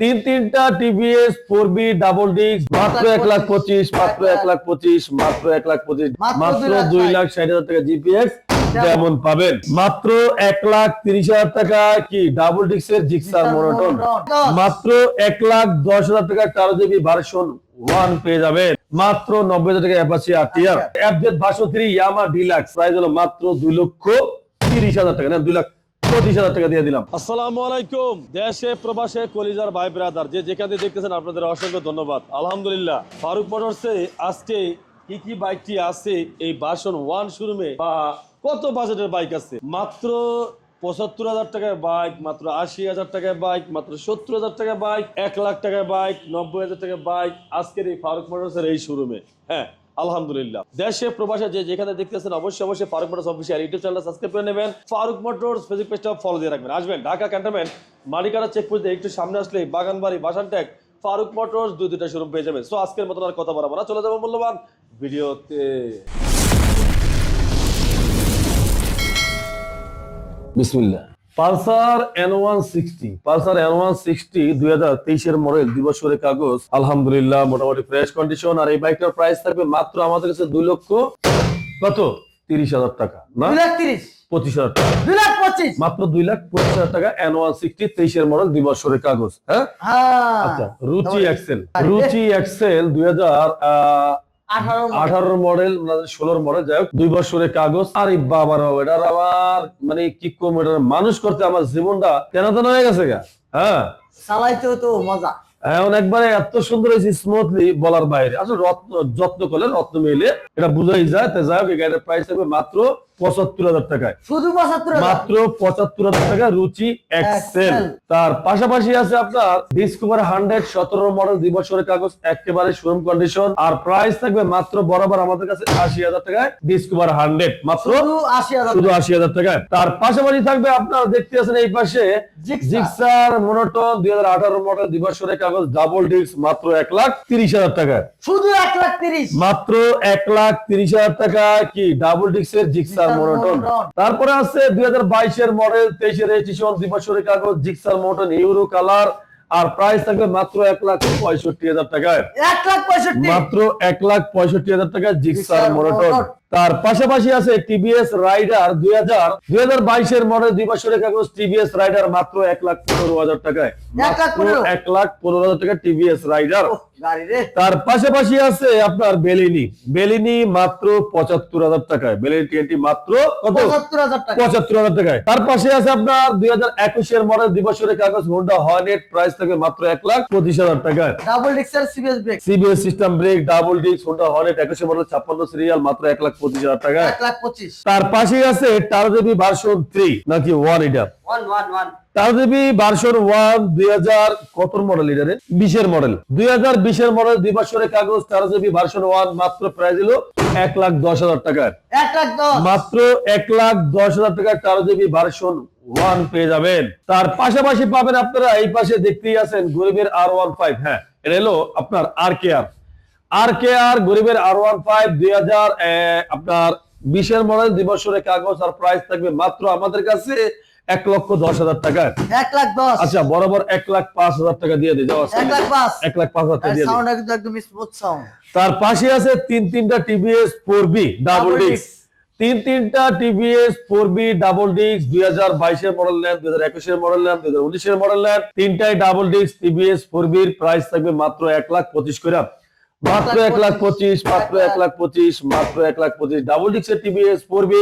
তিন তিনটা TVS four V double disc মাত্র এক লাখ পঁচিশ। মাত্র এক লাখ পঁচিশ মাত্র এক লাখ পঁচিশ মাত্র দুই লাখ ষাট। হাজার টাকা জিপিএক্স যেমন পাবেন। মাত্র এক লাখ তিরিশ হাজার টাকা কি ডাবল ডিস্কের জিক্সার মোনোটন মাত্র এক লাখ দশ হাজার টাকা তেরো জিবি ভার্সন ওয়ান পেয়ে যাবেন। মাত্র নব্বই হাজার টাকা অ্যাপাচি আরটিআর আচ্ছা। FZ version three Yamaha deluxe price হলো মাত্র দুই লক্ষ তিরিশ হাজার টাকা না দুই লাখ পঁচিশ বা কত বাজেটের বাইক আছে? মাত্র পঁচাত্তর হাজার টাকায় বাইক, মাত্র আশি হাজার টাকায় বাইক, মাত্র সত্তর হাজার টাকায় বাইক, এক লাখ টাকায় বাইক, নব্বই হাজার টাকায় বাইক আজকের এই ফারুক মোটরসের এই শোরুমে। হ্যাঁ আলহামদুলিল্লাহ। দেশে, প্রবাসে যে যেখানে দেখতেছেন, অবশ্যই অবশ্যই Faruk motors official YouTube channel subscribe করে নেবেন। ফারুক মোটরস ফেসবুক পেজটা ফলো দিয়ে রাখবেন। আসবেন ঢাকা ক্যান্টনমেন্ট মালিকারা চেকপোস্টে একটু সামনে আসলে বাগানবাড়ি বাসান ট্যাগ ফারুক মোটরস দুই দুইটা শোরুম পেয়ে যাবেন। সো আজকের মতন আর কথা বলব না। চলে যাব মূল্যবান ভিডিওতে। বিসমিল্লাহ। Pulsar N one sixty Pulsar N one sixty দুই হাজার তেইশের মডেল দুই বছরের কাগজ। আলহামদুলিল্লাহ মোটামুটি ফ্রেশ কন্ডিশন আর এই বাইকটার প্রাইস থাকবে মাত্র আমাদের কাছে দুই লক্ষ কত? তিরিশ হাজার টাকা না? দুই লাখ তিরিশ। পঁচিশ হাজার টাকা। দুই লাখ পঁচিশ। মাত্র দুই লাখ পঁচিশ হাজার টাকা এন ওয়ান সিক্সটি তেইশের মডেল দুই বছরের কাগজ হ্যাঁ? হ্যাঁ। আচ্ছা রুচি এক্সেল রুচি এক্সেল দুই হাজার আঠারো আঠারোর মডেল ষোলোর মডেল যাই হোক দুই বছরের কাগজ। আর বাবার এটার আমার মানে কি কম এটার? মানুষ করতে আমার জীবনটা কেন তেন হয়ে গেছে গা। হ্যাঁ। চালাইতেও তো মজা। এখন একবারে এত সুন্দর হয়েছে স্মুথলি বলার বাইরে। আসলে রত্ন যত্ন করলে রত্ন মিলে এটা বুঝাই যায়। তাই যাই হোক এই প্রাইস থাকবে মাত্র পঁচাত্তর হাজার টাকায়। শুধু পঁচাত্তর মাত্র পঁচাত্তর হাজার টাকা রুচি এক্সেল। তার পাশাপাশি আছে আপনার ডিসকভার হান্ড্রেড সতেরো মডেল দুই বছরের কাগজ একেবারে শোরুম কন্ডিশন আর প্রাইস থাকবে মাত্র বরাবর আমাদের কাছে আশি হাজার টাকায় ডিসকভার হান্ড্রেড। মাত্র শুধু আশি হাজার টাকায়। তার পাশাপাশি থাকবে আপনার দেখতে আছেন এই পাশে জিক্সার। মোনোটন দুই হাজার আঠারো মডেল দুই বছরের কাগজ ডাবল ডিস্ক মাত্র এক লাখ তিরিশ হাজার টাকায়। শুধু এক লাখ তিরিশ। মাত্র এক লাখ তিরিশ হাজার টাকা কি? ডাবল ডিস্কের জিক্সার মোনোটন। মোনোটন। তারপরে আছে দুই হাজার বাইশের মডেল তেইশের রেজিস্ট্রেশন দুই বছরের কাগজ জিক্সার মোটন ইউরো কালার আর প্রাইস থাকবে মাত্র এক লাখ পঁয়ষট্টি হাজার টাকায়। এক লাখ পঁয়ষট্টি। মাত্র এক লাখ পঁয়ষট্টি হাজার টাকায় জিক্সার মোটর। তার পাশাপাশি আছে টিভিএস রাইডার দুই হাজার দুই হাজার বাইশের মডেল দুই বছরের কাগজ টিভিএস রাইডার মাত্র এক লাখ পনেরো হাজার টাকায়। এক লাখ পনেরো? হাজার টাকা টিভিএস রাইডার তার পাশাপাশি আছে আপনার বেলিনি বেলিনি মাত্র পঁচাত্তর হাজার টাকায়। বেলিনি টিএনটি মাত্র কত? পঁচাত্তর হাজার টাকা টাকায়। তার পাশে আছে আপনার দুই হাজার একুশের মডেল দুই বছরের কাগজ হোন্ডা হর্নেট প্রাইস থাকবে মাত্র এক লাখ পঁচিশ হাজার টাকায়। Double ডিক্সার CBS brake CBS system brake double disc Honda Hornet একুশের মডেল ছাপ্পান্ন সিরিয়াল মাত্র এক লাখ পঁচিশ হাজার লাখ তার আছে টারো ভার্সন থ্রি নাকি ওয়ান এটা? টারো ভার্সন ওয়ান দুই হাজার কত মডেল এটারে বিশের মডেল দুই হাজার বিশের মডেল দুই বছরের কাগজ টারো ভার্সন ওয়ান মাত্র প্রাইস হলো এক লাখ দশ হাজার দশ। মাত্র এক লাখ দশ হাজার টাকার টারো জিবি ভার্সন ওয়ান পেয়ে যাবেন। তার পাশাপাশি পাবেন আপনারা এই পাশে দেখতেই আছেন গরিবের আর ওয়ান ফাইভ হ্যাঁ এটা হলো আপনার আর কে আর আর কে আর গরিবের আর ওয়ান ফাইভ দুই হাজার আপনার বিশের মডেল দুই বছরের কাগজ আর প্রাইস থাকবে মাত্র আমাদের কাছে এক লক্ষ দশ হাজার টাকায় এক লাখ দশ। আচ্ছা বরাবর এক লাখ পাঁচ হাজার টাকা দিয়ে দিই এক লাখ পাঁচ। হাজার টাকা দিয়ে তার পাশে আছে তিন তিনটা TVS four V double disc তিন তিনটা TVS four V double disc দুই হাজার বাইশের মডেল নেন দুই হাজার একুশের মডেল নেন দুই হাজার উনিশের মডেল নেন তিনটাই ডাবল ডিস্ক টিভিএস ফোর বির প্রাইস থাকবে মাত্র এক লাখ পঁচিশ করে। মাত্র এক লাখ পঁচিশ মাত্র এক লাখ পঁচিশ মাত্র এক লাখ পঁচিশ। ডাবল ডিক্সের টিভিএস পড়বে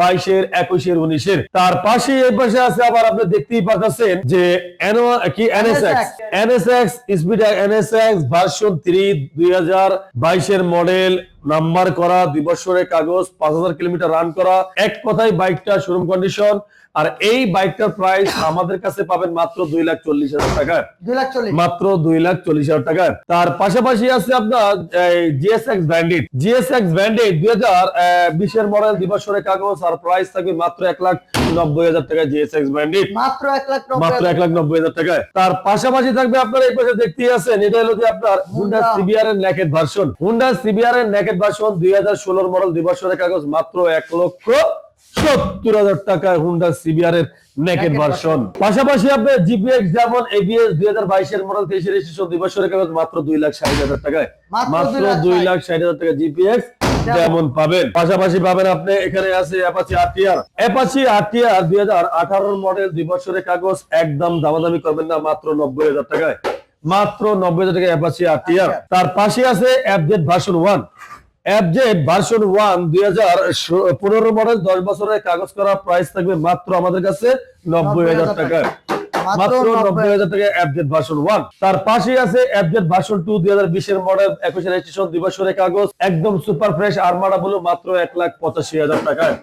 বাইশের একুশের উনিশের। তার পাশে এর পাশে আছে আবার আপনি দেখতেই পাচ্ছেন যে কি? NSX NSX speed NSX version three দুই হাজার বাইশের মডেল নাম্বার করা দুই বছরের কাগজ পাঁচ হাজার কিলোমিটার রান করা এক কথায় বাইকটা শোরুম কন্ডিশন আর এই বাইকটার প্রাইস আমাদের কাছে পাবেন মাত্র দুই লাখ চল্লিশ হাজার টাকায় মাত্র দুই লাখ চল্লিশ হাজার টাকায় তার পাশাপাশি আছে আপনার জিএসএক্স ব্যান্ডেড জিএসএক্স ব্যান্ডেড দুই হাজার বিশের মডেল দুই বছরের কাগজ আর প্রাইস থাকবে মাত্র এক লাখ নব্বই হাজার টাকা জিএসএক্স ব্যান্ডেড মাত্র এক লাখ নব্বই মাত্র এক লাখ নব্বই হাজার টাকায় তার পাশাপাশি থাকবে আপনার এই পাশে দেখতেই আছেন এটা হলো যে আপনার হুন্ডা। সিবিআর এর নেকেট ভার্সন হুন্ডা সিবিআর এর নেকেট ভার্সন দুই হাজার ষোলোর মডেল দুই বছরের কাগজ মাত্র এক লক্ষ সত্তর হাজার টাকায় হুন্ডা সিবিআর এর Naked ভার্সন পাশাপাশি আপনার জিপিএক্স যেমন এবিএস দুই হাজার বাইশের মডেল তেইশে রেজিস্ট্রেশন দুই বছরের কাগজ মাত্র দুই লাখ ষাট হাজার টাকায় মাত্র দুই লাখ ষাট। হাজার টাকা জিপিএক্স যেমন পাবেন। পাশাপাশি পাবেন আপনি এখানে আছে অ্যাপাচি আরটিআর অ্যাপাচি আরটিআর দুই হাজার আঠারোর মডেল দুই বছরের কাগজ একদম দামাদামি করবেন না মাত্র নব্বই হাজার টাকায়। মাত্র নব্বই হাজার টাকা অ্যাপাচি আরটিআর তার পাশে আছে FZ version one FZ version one দুই হাজার পনেরো মডেল দশ বছরের কাগজ করা প্রাইস থাকবে মাত্র আমাদের কাছে নব্বই হাজার টাকায় মাত্র নব্বই হাজার টাকা অ্যাপজেড ভার্সন ওয়ান তার পাশে আছে অ্যাপজেড ভার্সন টু দুই হাজার বিশের মডেল একুশে রেজিস্ট্রেশন দুই বছরের কাগজ একদম সুপার ফ্রেশ আরমাডা বলো মাত্র এক লাখ পঁচাশি হাজার টাকায়।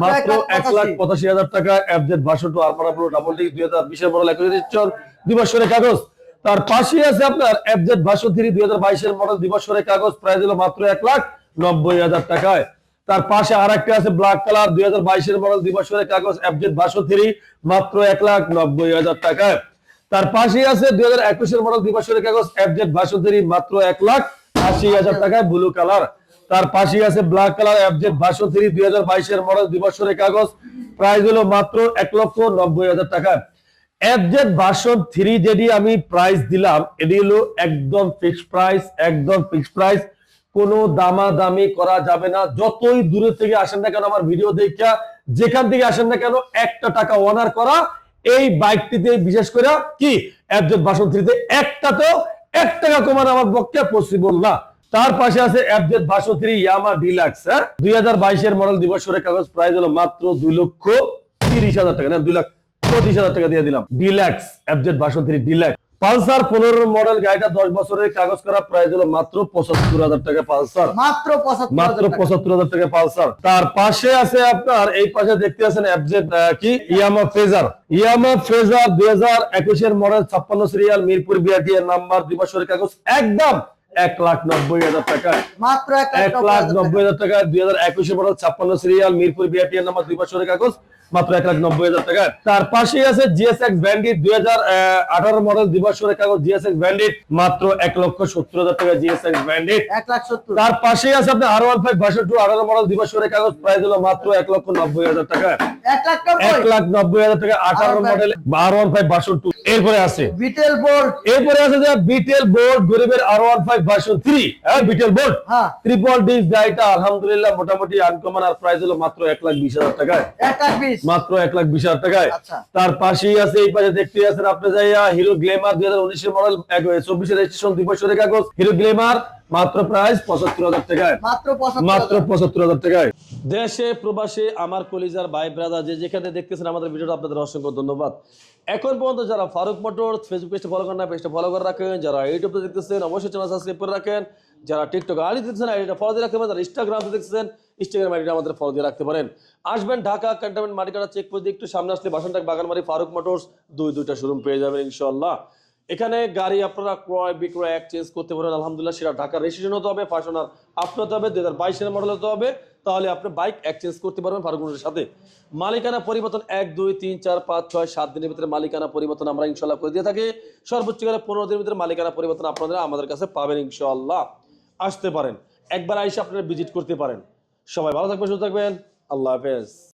মাত্র এক লাখ পঁচাশি। হাজার টাকা অ্যাপজেড ভার্সন টু আরমাডা বলো ডাবল ডিক দুই হাজার বিশের মডেল একুশে রেজিস্ট্রেশন দুই বছরের কাগজ। তার পাশে আছে আপনার এফজেড ভার্সন থ্রি দুই হাজার বাইশের মডেল দুই কাগজ প্রাইস হলো মাত্র এক লাখ নব্বই হাজার টাকায়। তার পাশে আর একটা আছে ব্ল্যাক কালার দুই হাজার বাইশের মডেল দুই বছরের কাগজ এফজেড ভার্সন থ্রি মাত্র এক লাখ নব্বই হাজার টাকায়। তার পাশে আছে দুই হাজার একুশের মডেল দুই কাগজ এফজেড ভার্সন থ্রি মাত্র এক লাখ আশি হাজার টাকায় ব্লু কালার তার পাশে আছে black colour FZ version three দুই হাজার বাইশের মডেল দুই বছরের কাগজ প্রাইস হলো মাত্র এক লক্ষ নব্বই হাজার টাকা এফজেড ভার্সন থ্রি যেটি আমি প্রাইস দিলাম। এটি হলো একদম প্রাইস একদম প্রাইস কোনো করা যাবে না। যতই দূরে থেকে আসেন না কেন আমার ভিডিও যেখান থেকে আসেন না কেন একটা টাকা করা। এই বাইকটিতে বিশেষ করে কি? ভার্সন থ্রিতে একটাতেও এক টাকা কমানো আমার পক্ষে পসিবল না। তার পাশে আছে FZ version three Yamaha deluxe হ্যাঁ? দুই হাজার বাইশের মডেল দিবসের কাগজ প্রাইস হলো মাত্র দুই লক্ষ তিরিশ হাজার টাকা, না, দুই লাখ পঁচিশ হাজার টাকা দিয়ে দিলাম। Deluxe FZ version three deluxe. Pulsar পনেরো মডেল গাড়িটা দশ বছরের কাগজ করা প্রাইস হলো মাত্র পঁচাত্তর হাজার টাকা পালসার। মাত্র মাত্র পঁচাত্তর হাজার টাকা পালসার। তার পাশে আছে আপনার এই পাশে দেখতে আছেন এফজেড কি? ইয়ামা ফেজার ইয়ামা ফেজার দুই হাজার একুশের মডেল ছাপ্পান্ন সিরিয়াল মিরপুর বিআরটি এর নাম্বার দুই বছরের কাগজ একদম এক লাখ নব্বই হাজার টাকায়। মাত্র এক লাখ নব্বই হাজার টাকা। দুই হাজার একুশে মডেল ছাপ্পান্ন সিরিয়াল মিরপুর নাম্বার দুই বছরের কাগজ মাত্র এক লাখ নব্বই হাজার টাকা তার পাশেই আছে জিএসএক্স ব্যান্ডিট দুই হাজার আঠারো মডেল কাগজ জিএসএক্স ব্যান্ডিট মাত্র এক লক্ষ সত্তর হাজার টাকা জিএসএক্স ব্যান্ডিট এক লাখ সত্তর। তার পাশেই আছে আপনার R one five version two আঠারো মডেল দিবসের কাগজ প্রাইস হলো মাত্র এক লক্ষ নব্বই হাজার টাকা এক লাখ নব্বই। হাজার টাকা আঠারো model R one five version two এরপরে আছে। বিটেল বোর্ড। এরপরে আছে যে বিটেল বোর্ড গরিবের R one five version three হ্যাঁ বিটেল বোর্ড? ট্রিপল ডিস গাড়িটা আলহামদুলিল্লাহ মোটামুটি আনকমন আর প্রাইস হলো মাত্র এক লাখ বিশ হাজার টাকায়। এক লাখ বিশ। মাত্র এক লাখ বিশ হাজার টাকায়। আচ্ছা। তার পাশেই আছে এই পাশে দেখতে আছেন আপনি যাইয়া হিরো গ্লেমার দুই হাজার উনিশের মডেল চব্বিশের রেজিস্ট্রেশন দুই বছরের কাগজ হিরো গ্লেমার মাত্র প্রাইস পঁচাত্তর হাজার টাকায়। মাত্র মাত্র পঁচাত্তর হাজার টাকায়। দেশে, প্রবাসে, আমার কলিজার ভাই ব্রাদার যে যেখানে দেখতেছেন আমাদের ভিডিওটা, আপনাদের অসংখ্য ধন্যবাদ। এখন পর্যন্ত যারা ফারুক মোটর ফেসবুক পেজটা ফলো করেন না পেজটা ফলো করে রাখেন। যারা ইউটিউবে দেখতেছেন, অবশ্যই চ্যানেল সাবস্ক্রাইব করে রাখেন। যারা টিকটক আইডি দেখতেছেন আইডিটা ফলো দিয়ে রাখতে পারেন যারা ইনস্টাগ্রামে দেখতেছেন ইনস্টাগ্রাম আইডিটা আমাদের ফলো দিয়ে রাখতে পারেন। আসবেন Dhaka cantonment Matikata check post দিয়ে একটু সামনে আসলে বাসনটাক বাগানবাড়ি ফারুক মোটরস দুই দুইটা শোরুম পেয়ে যাবেন ইনশাল্লাহ এখানে গাড়ি আপনারা ক্রয়, বিক্রয় এক্সচেঞ্জ করতে পারেন, আলহামদুলিল্লাহ, সেটা ঢাকা রেজিস্ট্রেশন হতে হবে ফাশনার আপনার হতে হবে, দুই হাজার বাইশের মডেল হতে হবে। তাহলে আপনি বাইক এক্সচেঞ্জ করতে পারবেন ফারুকুনের সাথে। মালিকানা পরিবর্তন এক, দুই, তিন, চার, পাঁচ, ছয়, সাত দিনের ভিতরে মালিকানা পরিবর্তন আমরা ইনশাল্লাহ করে দিয়ে থাকি। সর্বোচ্চ গেলে পনেরো দিনের ভিতরে মালিকানা পরিবর্তন আপনারা আমাদের কাছে পাবেন ইনশাল্লাহ আসতে পারেন। একবার আইসে আপনারা ভিজিট করতে পারেন। সবাই ভালো থাকবেন, সুস্থ থাকবেন। আল্লাহ হাফেজ।